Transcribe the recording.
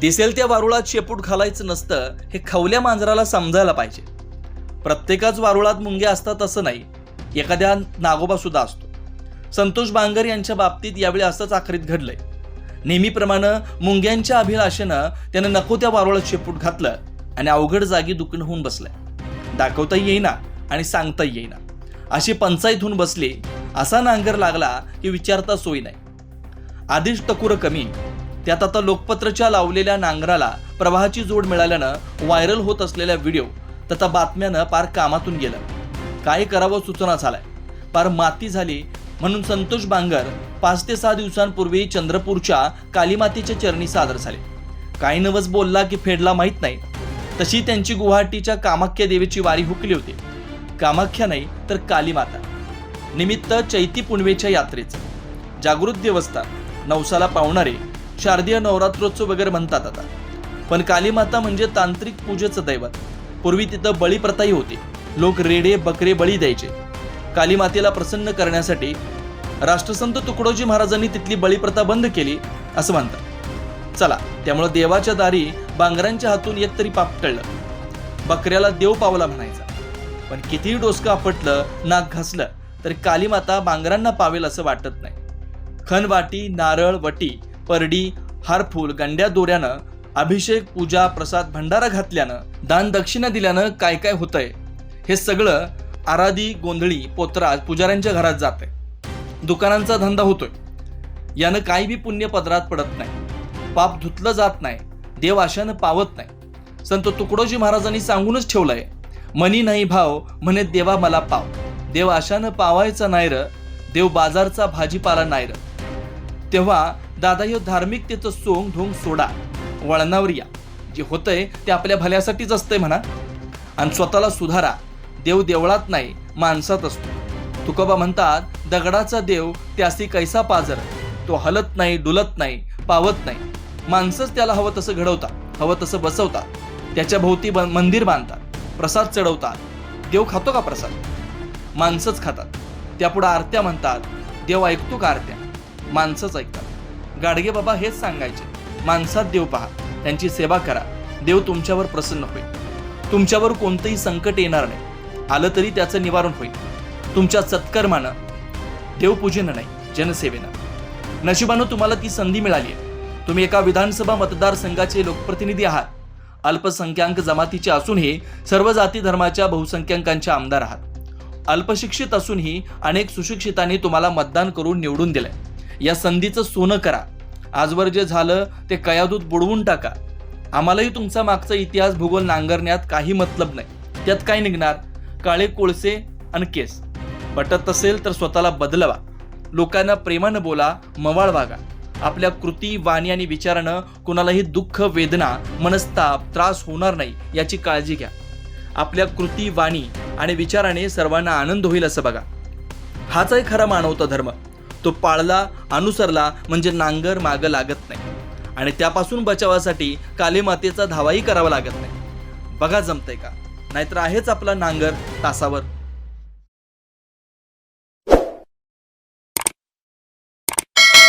दिसेल त्या वारुळात शेपूट घालायचं नसतं हे खवल्या मांजराला समजायला पाहिजे. प्रत्येकाच वारुळात मुंग्या असतात असं नाही एखाद्या नागोबा सुद्धा असतो. संतोष बांगर यांच्या बाबतीत यावेळी असंच आखरीत घडलंय. नेहमीप्रमाणे मुंग्यांच्या अभिलाषेनं त्यानं नको त्या वारुळात शेपूट घातलं आणि अवघड जागी दुखणं होऊन बसलंय. दाखवता येईना आणि सांगता येईना. अशी पंचायत होऊन बसली असा नांगर लागला की विचारता सोयी नाही. आधीच टकुरं कमी त्यात आता लोकपत्रच्या लावलेल्या नांगराला प्रवाहाची जोड मिळाल्यानं व्हायरल होत असलेल्या व्हिडिओ तथा बातम्यानं पार कामातून गेलं. काय करावं सूचना झालाय. पार माती झाली म्हणून संतोष बांगर पाच ते सहा दिवसांपूर्वी चंद्रपूरच्या कालीमातीच्या चरणी सादर झाले. काही नवस बोलला की फेडला माहीत नाही. तशी त्यांची गुवाहाटीच्या कामाख्या देवीची वारी हुकली होती. कामाख्या नाही तर कालीमाता. निमित्त चैती पुनवेच्या यात्रेचं. जागृत देवस्थान. नवसाला पावणारे शारदीय नवरात्रोत्सव वगैरे म्हणतात आता. पण कालीमाता म्हणजे तांत्रिक पूजेचं दैवत. पूर्वी तिथं बळीप्रथाही होती. लोक रेडे बकरे बळी द्यायचे. कालीमातेला प्रसन्न करण्यासाठी राष्ट्रसंत तुकडोजी महाराजांनी तिथली बळीप्रथा बंद केली असं म्हणतात. चला त्यामुळं देवाच्या दारी बांगरांच्या हातून एक तरी पाप टळलं. बकऱ्याला देव पावला म्हणायचा. पण कितीही डोसकं आपटलं नाक घासलं तरी कालीमाता बांगरांना पावेल असं वाटत नाही. खनवाटी नारळ वटी परडी हारफूल गंड्या दोऱ्यानं अभिषेक पूजा प्रसाद भंडारा घातल्यानं दान दक्षिणा दिल्यानं काय काय होतंय? हे सगळं आराधी गोंधळी पोतराज पुजाऱ्यांच्या घरात जात आहे दुकानांचा धंदा होतोय. यानं काही बी पुण्य पदरात पडत नाही. पाप धुतलं जात नाही. देव आशानं पावत नाही. संत तुकडोजी महाराजांनी सांगूनच ठेवलंय मनी नाही भाव म्हणे देवा मला पाव. देव आशानं पावायचा नाही र देव बाजारचा भाजीपाला नाही र तेव्हा दादा ह्यो धार्मिकतेचं सोंग ढोंग सोडा. वळणावर या. जे होतंय ते आपल्या भल्यासाठीच असतंय म्हणा. आणि स्वतःला सुधारा. देव देवळात नाही माणसात असतो. तुकोबा म्हणतात दगडाचा देव त्यासी कैसा पाजर. तो हलत नाही डुलत नाही पावत नाही. माणसंच त्याला हवं तसं घडवतात हवं तसं बसवतात. त्याच्या भोवती ब- मंदिर बांधतात प्रसाद चढवतात. देव खातो का प्रसाद? माणसंच खातात. त्यापुढं आरत्या म्हणतात देव ऐकतो का आरत्या? माणसंच ऐकतात. गाडगे बाबा हेच सांगायचे माणसात देव पहा त्यांची सेवा करा देव तुमच्यावर प्रसन्न होईल. तुमच्यावर कोणतंही संकट येणार नाही आलं तरी त्याचं निवारण होईल. तुमच्या सत्कर्मानं देवपूजेनं नाही जनसेवेनं. नशिबानं तुम्हाला ती संधी मिळाली आहे. तुम्ही एका विधानसभा मतदारसंघाचे लोकप्रतिनिधी आहात. अल्पसंख्याक जमातीचे असूनही सर्व जाती धर्माच्या बहुसंख्याकांचे आमदार आहात. अल्पशिक्षित असूनही अनेक सुशिक्षितांनी तुम्हाला मतदान करून निवडून दिलंय. या संधीचं सोनं करा. आजवर जे झालं ते कयादूत बुडवून टाका. आम्हालाही तुमचा मागचा इतिहास भूगोल नांगरण्यात काही मतलब नाही. त्यात काय निघणार? काळे कोळसे आणि केस. पटत असेल तर स्वतःला बदलवा. लोकांना प्रेमानं बोला मवाळ वागा. आपल्या कृती वाणी आणि विचारानं कुणालाही दुःख वेदना मनस्ताप त्रास होणार नाही याची काळजी घ्या. आपल्या कृती वाणी आणि विचाराने सर्वांना आनंद होईल असं बघा. हाच आहे खरा मानवता धर्म. तो पाळला अनुसरला म्हणजे नांगर मागं लागत नाही. आणि त्यापासून बचावासाठी कालीमातेचा धावाही करावा लागत नाही. बघा जमतंय का? नाहीतर आहेच आपला नांगर तासावर.